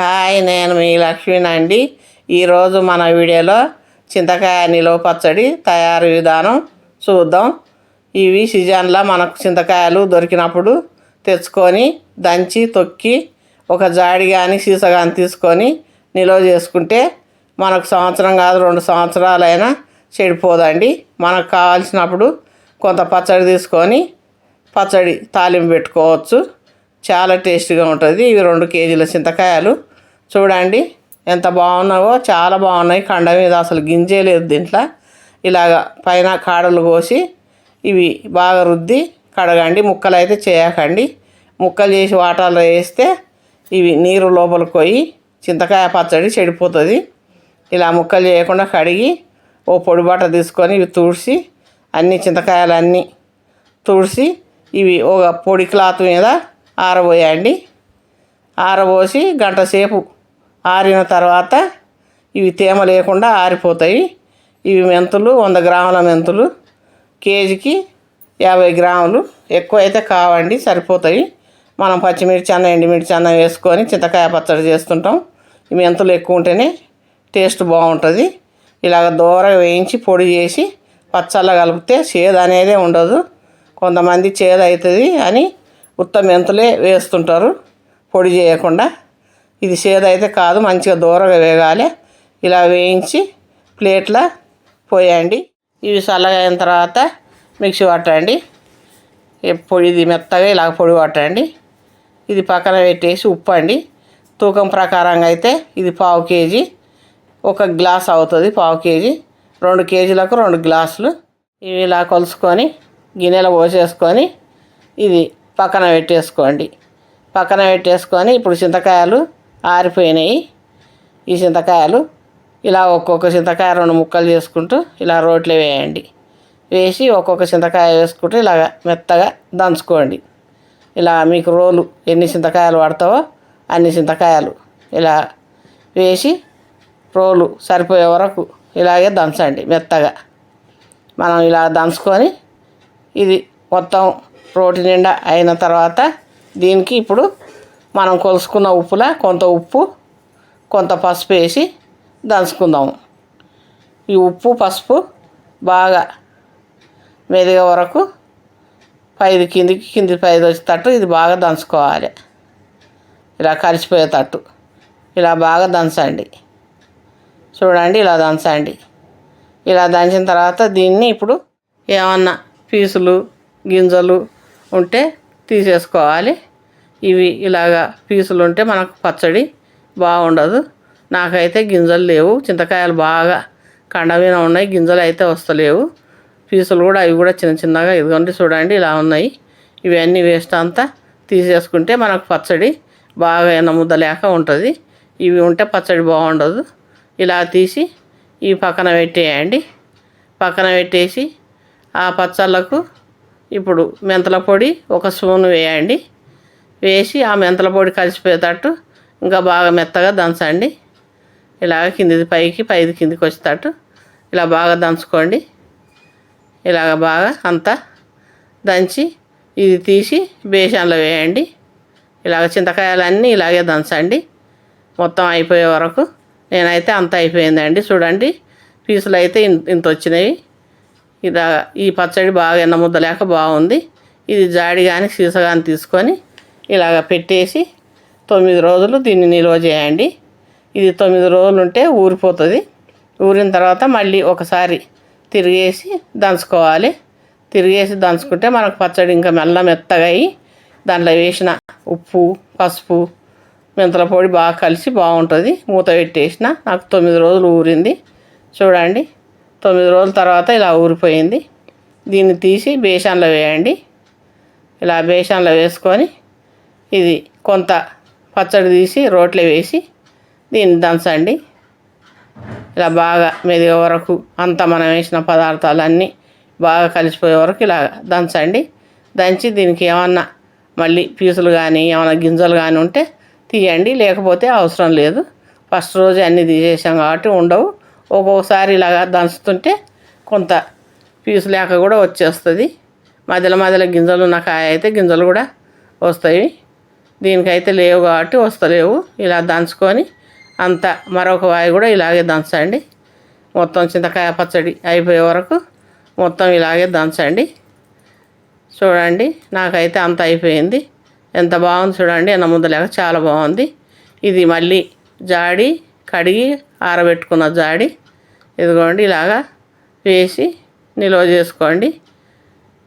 Hi నేను మీ లక్ష్మినండి. ఈరోజు మన వీడియోలో చింతకాయ నిలువ పచ్చడి తయారు విధానం చూద్దాం. ఇవి సీజన్లో మనకు చింతకాయలు దొరికినప్పుడు తెచ్చుకొని దంచి తొక్కి ఒక జాడి కానీ సీస కానీ తీసుకొని నిల్వ చేసుకుంటే మనకు సంవత్సరం కాదు రెండు సంవత్సరాలైనా చెడిపోదండి. మనకు కావాల్సినప్పుడు కొంత పచ్చడి తీసుకొని పచ్చడి తాలింపు పెట్టుకోవచ్చు. చాలా టేస్టీగా ఉంటుంది. ఇవి రెండు కేజీల చింతకాయలు. చూడండి ఎంత బాగున్నావో చాలా బాగున్నాయి. కండ మీద అసలు గింజే లేదు దీంట్లో. ఇలాగ పైన కాడలు కోసి ఇవి బాగా రుద్ది కడగండి. ముక్కలు అయితే చేయకండి. ముక్కలు చేసి వాటర్లో వేస్తే ఇవి నీరు లోపలికి పోయి చింతకాయ పచ్చడి చెడిపోతుంది. ఇలా ముక్కలు చేయకుండా కడిగి ఓ పొడి బట్ట తీసుకొని ఇవి తుడిచి అన్ని చింతకాయలు అన్నీ తుడిచి ఇవి ఒక పొడి క్లాత్ మీద ఆరబోయండి. ఆరబోసి గంట సేపు ఆరిన తర్వాత ఇవి తేమ లేకుండా ఆరిపోతాయి. ఇవి మెంతులు వంద గ్రాముల మెంతులు. కేజీకి యాభై గ్రాములు. ఎక్కువ అయితే కావండి సరిపోతాయి. మనం పచ్చిమిర్చి అన్న ఎండుమిర్చి అన్న వేసుకొని చింతకాయ పచ్చడి చేస్తుంటాం. ఈ మెంతులు ఎక్కువ ఉంటేనే టేస్ట్ బాగుంటుంది. ఇలాగ దూర వేయించి పొడి చేసి పచ్చళ్ళ కలిపితే చేదు అనేదే ఉండదు. కొంతమంది చేదు అవుతుంది అని ఉత్త మెంతులే వేస్తుంటారు. పొడి చేయకుండా. ఇది సేదైతే అయితే కాదు మంచిగా దూరగా వేగాలి. ఇలా వేయించి ప్లేట్లో పోయండి. ఇవి చల్లగా అయిన తర్వాత మిక్సీ పట్టండి. పొడి ఇది మెత్తగా ఇలా పొడి పట్టండి. ఇది పక్కన పెట్టేసి ఉప్పు అండి తూకం ప్రకారంగా అయితే ఇది పావు కేజీ. ఒక గ్లాస్ అవుతుంది పావు కేజీ. రెండు కేజీలకు రెండు గ్లాసులు. ఇవి ఇలా కొలుసుకొని గిన్నెలో పోసేసుకొని ఇది పక్కన పెట్టేసుకోండి. పక్కన పెట్టేసుకొని ఇప్పుడు చింతకాయలు ఆరిపోయినాయి ఈ చింతకాయలు. ఇలా ఒక్కొక్క చింతకాయ రెండు ముక్కలు చేసుకుంటూ ఇలా రోట్లో వేయండి. వేసి ఒక్కొక్క చింతకాయ వేసుకుంటూ ఇలాగ మెత్తగా దంచుకోండి. ఇలా మీకు రోలు ఎన్ని చింతకాయలు పడతావో అన్ని చింతకాయలు ఇలా వేసి రోలు సరిపోయే వరకు ఇలాగే దంచండి మెత్తగా. మనం ఇలా దంచుకొని ఇది మొత్తం రోటి నిండా అయిన తర్వాత దీనికి ఇప్పుడు మనం కొలుసుకున్న ఉప్పులా కొంత ఉప్పు కొంత పసుపు వేసి దంచుకుందాము ఈ ఉప్పు పసుపు బాగా మెదిగే వరకు పైది కిందికి కింది పైది వచ్చేటట్టు ఇది బాగా దంచుకోవాలి. ఇలా కలిసిపోయేటట్టు ఇలా బాగా దంచండి. చూడండి ఇలా దంచండి. ఇలా దంచిన తర్వాత దీన్ని ఇప్పుడు ఏమన్నా పీసులు గింజలు ఉంటే తీసేసుకోవాలి. ఇవి ఇలాగా పీసులు ఉంటే మనకు పచ్చడి బాగుండదు. నాకైతే గింజలు లేవు. చింతకాయలు బాగా కండవిన ఉన్నాయి. గింజలు అయితే వస్తలేవు. పీసులు కూడా అవి కూడా చిన్న చిన్నగా ఇదిగోండి చూడండి ఇలా ఉన్నాయి. ఇవన్నీ వేస్ట్ అంతా తీసేసుకుంటే మనకు పచ్చడి బాగా ఎన్నముద్ద లేక ఉంటుంది. ఇవి ఉంటే పచ్చడి బాగుండదు. ఇలా తీసి ఈ పక్కన పెట్టేయండి. పక్కన పెట్టేసి ఆ పచ్చళ్ళకు ఇప్పుడు మెంతల పొడి ఒక స్పూన్ వేయండి. వేసి ఆ మెంతల పొడి కలిసిపోయేటట్టు ఇంకా బాగా మెత్తగా దంచండి. ఇలాగ కిందిది పైకి పైది కిందికి వచ్చేటట్టు ఇలా బాగా దంచుకోండి. ఇలాగ బాగా అంతా దంచి ఇది తీసి బేసన్లో వేయండి. ఇలాగ చింతకాయలన్నీ ఇలాగే దంచండి. మొత్తం అయిపోయే వరకు నేనైతే అంత అయిపోయిందండి. చూడండి పీసులు అయితే ఇంత వచ్చినవి. ఇలా ఈ పచ్చడి బాగా ఎన్న ముద్ద లేక బాగుంది. ఇది జాడి కానీ సీస కానీ తీసుకొని ఇలాగ పెట్టేసి తొమ్మిది రోజులు దీన్ని నిల్వ చేయండి. ఇది తొమ్మిది రోజులు ఉంటే ఊరిపోతుంది. ఊరిన తర్వాత మళ్ళీ ఒకసారి తిరిగేసి దంచుకోవాలి. తిరిగేసి దంచుకుంటే మనకు పచ్చడి ఇంకా మెల్ల మెత్తగా అయ్యి దాంట్లో వేసిన ఉప్పు పసుపు మెంతుల పొడి బాగా కలిసి బాగుంటుంది. మూత పెట్టేసిన నాకు తొమ్మిది రోజులు ఊరింది. చూడండి తొమ్మిది రోజుల తర్వాత ఇలా ఊరిపోయింది. దీన్ని తీసి బేసన్లో వేయండి. ఇలా బేసన్లో వేసుకొని ఇది కొంత పచ్చడి తీసి రోట్లో వేసి దీన్ని దంచండి. ఇలా బాగా మెదిగే వరకు అంతా మనం వేసిన పదార్థాలన్నీ బాగా కలిసిపోయే వరకు ఇలా దంచండి. దంచి దీనికి ఏమన్నా మళ్ళీ పీసులు కానీ ఏమైనా గింజలు కానీ ఉంటే తీయండి. లేకపోతే అవసరం లేదు. ఫస్ట్ రోజు అన్నీ తీసేసాం కాబట్టి ఉండవు. ఒక్కొక్కసారి ఇలాగా దంచుతుంటే కొంత పీసు లేక కూడా వచ్చేస్తుంది. మధ్యలో మధ్యలో గింజలు ఉన్న కాయ అయితే గింజలు కూడా వస్తాయి. దీనికైతే లేవు కాబట్టి వస్తలేవు. ఇలా దంచుకొని అంత మరొక వాయి కూడా ఇలాగే దంచండి. మొత్తం చింతకాయ పచ్చడి అయిపోయే వరకు మొత్తం ఇలాగే దంచండి. చూడండి నాకైతే అంత అయిపోయింది. ఎంత బాగుంది చూడండి అన్న ముద్దలేక చాలా బాగుంది. ఇది మళ్ళీ జాడి కడిగి ఆరబెట్టుకున్న జాడి. ఇదిగోండి ఇలాగా వేసి నిల్వ చేసుకోండి.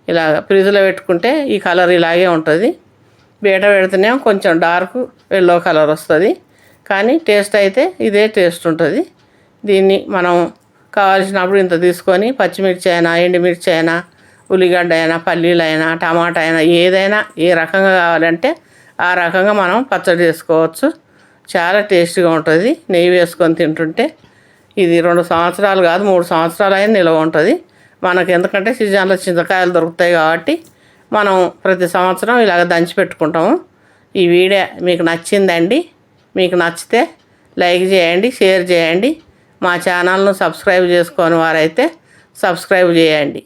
ఇలాగ ఫ్రిడ్జ్లో పెట్టుకుంటే ఈ కలర్ ఇలాగే ఉంటుంది. బీట పెడితేనే కొంచెం డార్క్ ఎల్లో కలర్ వస్తుంది. కానీ టేస్ట్ అయితే ఇదే టేస్ట్ ఉంటుంది. దీన్ని మనం కావాల్సినప్పుడు ఇంత తీసుకొని పచ్చిమిర్చి అయినా ఎండుమిర్చి అయినా ఉల్లిగడ్డ అయినా పల్లీలు అయినా టమాటా అయినా ఏదైనా ఏ రకంగా కావాలంటే ఆ రకంగా మనం పచ్చడి చేసుకోవచ్చు. చాలా టేస్టీగా ఉంటుంది. నెయ్యి వేసుకొని తింటుంటే ఇది రెండు సంవత్సరాలు కాదు మూడు సంవత్సరాలు అయినా నిల్వ ఉంటుంది. మనకు ఎందుకంటే సీజన్లో చింతకాయలు దొరుకుతాయి కాబట్టి మనం ప్రతి సంవత్సరం ఇలాగ దంచి పెట్టుకుంటాము. ఈ వీడియో మీకు నచ్చిందండి మీకు నచ్చితే లైక్ చేయండి షేర్ చేయండి. మా ఛానల్ను సబ్స్క్రైబ్ చేసుకొని వారైతే సబ్స్క్రైబ్ చేయండి.